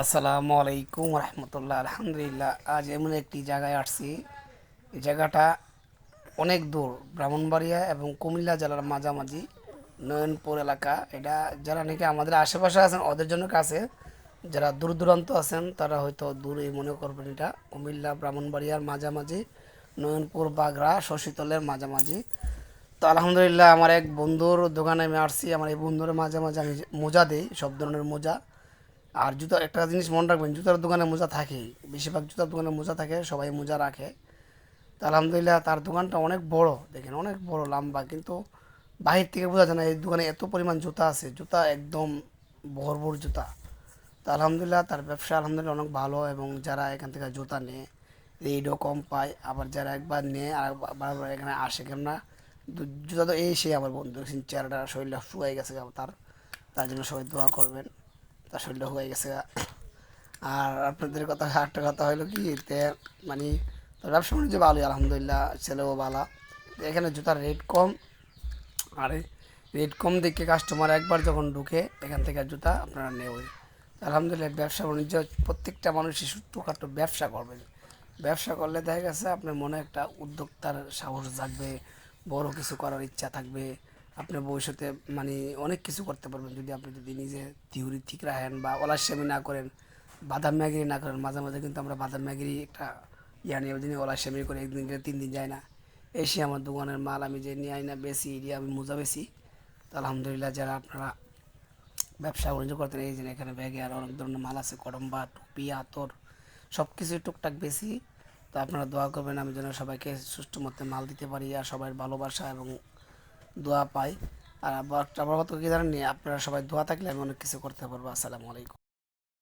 আসসালামু আলাইকুম রহমতুল্লাহ, আলহামদুলিল্লাহ। আজ এমন একটি জায়গায় আসছি। এই জায়গাটা অনেক দূর, ব্রাহ্মণবাড়িয়া এবং কুমিল্লা জেলার মাঝামাঝি নয়নপুর এলাকা। এটা যারা নাকি আমাদের আশেপাশে আছেন, ওদের জন্য কাছে। যারা দূর দূরান্ত আছেন, তারা হয়তো দূরে মনে করবেন এটা। কুমিল্লা, ব্রাহ্মণবাড়িয়ার মাঝামাঝি, নয়নপুর, বাগড়া, শশীতলের মাঝামাঝি। তো আলহামদুলিল্লাহ, আমার এক বন্ধুর দোকানে আমি আসছি। আমার এই বন্ধুর মাঝে মাঝে আমি মোজা দিই, সব ধরনের মোজা। আর জুতো, একটা জিনিস মনে রাখবেন, জুতার দোকানে মোজা থাকেই বেশিরভাগ জুতার দোকানে মোজা থাকে, সবাই মোজা রাখে। তো আলহামদুলিল্লাহ তার দোকানটা অনেক বড়, দেখেন অনেক বড়, লম্বা, কিন্তু বাহির থেকে বোঝা যায় না, এই দোকানে এত পরিমাণ জুতা আছে, জুতা একদম ভরপুর জুতা। তো আলহামদুলিল্লাহ তার ব্যবসা আলহামদুলিল্লাহ অনেক ভালো এবং যারা এখান থেকে জুতা নেয়, রেডও কম পায়, আবার যারা একবার নেয় আর বারবার এখানে আসে, কেননা জুতা তো এই সে আমার বন্ধু, চেহারাটা শরীরটা শুকাই গেছে, তার তার জন্য সবাই দোয়া করবেন। তার শরীরটা হয়ে গেছে আর আপনাদের কথা একটা কথা হলো কি, তে মানে ব্যবসা বাণিজ্য ভালোই, আলহামদুলিল্লাহ, ছেলেও ভালো। এখানে জুতার রেট কম। আর রেট কম দেখে কাস্টমার একবার যখন ঢুকে, এখান থেকে জুতা আপনারা নেওই আলহামদুলিল্লাহ, ব্যবসা বাণিজ্য প্রত্যেকটা মানুষই ছোট্টখাটো ব্যবসা করবে। ব্যবসা করলে দেখা গেছে আপনার মনে একটা উদ্যোক্তার সাহস জাগবে, বড় কিছু করার ইচ্ছা থাকবে। আপনি ভবিষ্যতে মানে অনেক কিছু করতে পারবেন। যদি আপনি যদি নিজে থিওরি ঠিক রাখেন বা অলাস্যামি না করেন, বাদাম ম্যাগিরি না করেন, মাঝে মাঝে কিন্তু আমরা বাদাম ম্যাগিরি একটা ইয়া নিয়ে দিন অলাস্যামি করে, একদিন গেলে তিন দিন যায় না। এসে আমার দোকানের মাল আমি যে নিয়ে আই না বেশি এরিয়া আমি মোজা বেশি। তো আলহামদুলিল্লাহ যারা আপনারা ব্যবসা বাণিজ্য করতেন, এই যে এখানে ব্যাগে আর অনেক ধরনের মাল আছে কটম্বা টুপি, আতর সব কিছুই টুকটাক বেশি। তো আপনারা দোয়া করবেন, আমি যেন সবাইকে সুষ্ঠু মতে মাল দিতে পারি আর সবাই ভালোবাসা এবং দোয়া পাই। আর আবার আমার কি জানেন আপনারা সবাই দোয়া থাকলে আমি অনেক কিছু করতে পারব। আসসালামু আলাইকুম।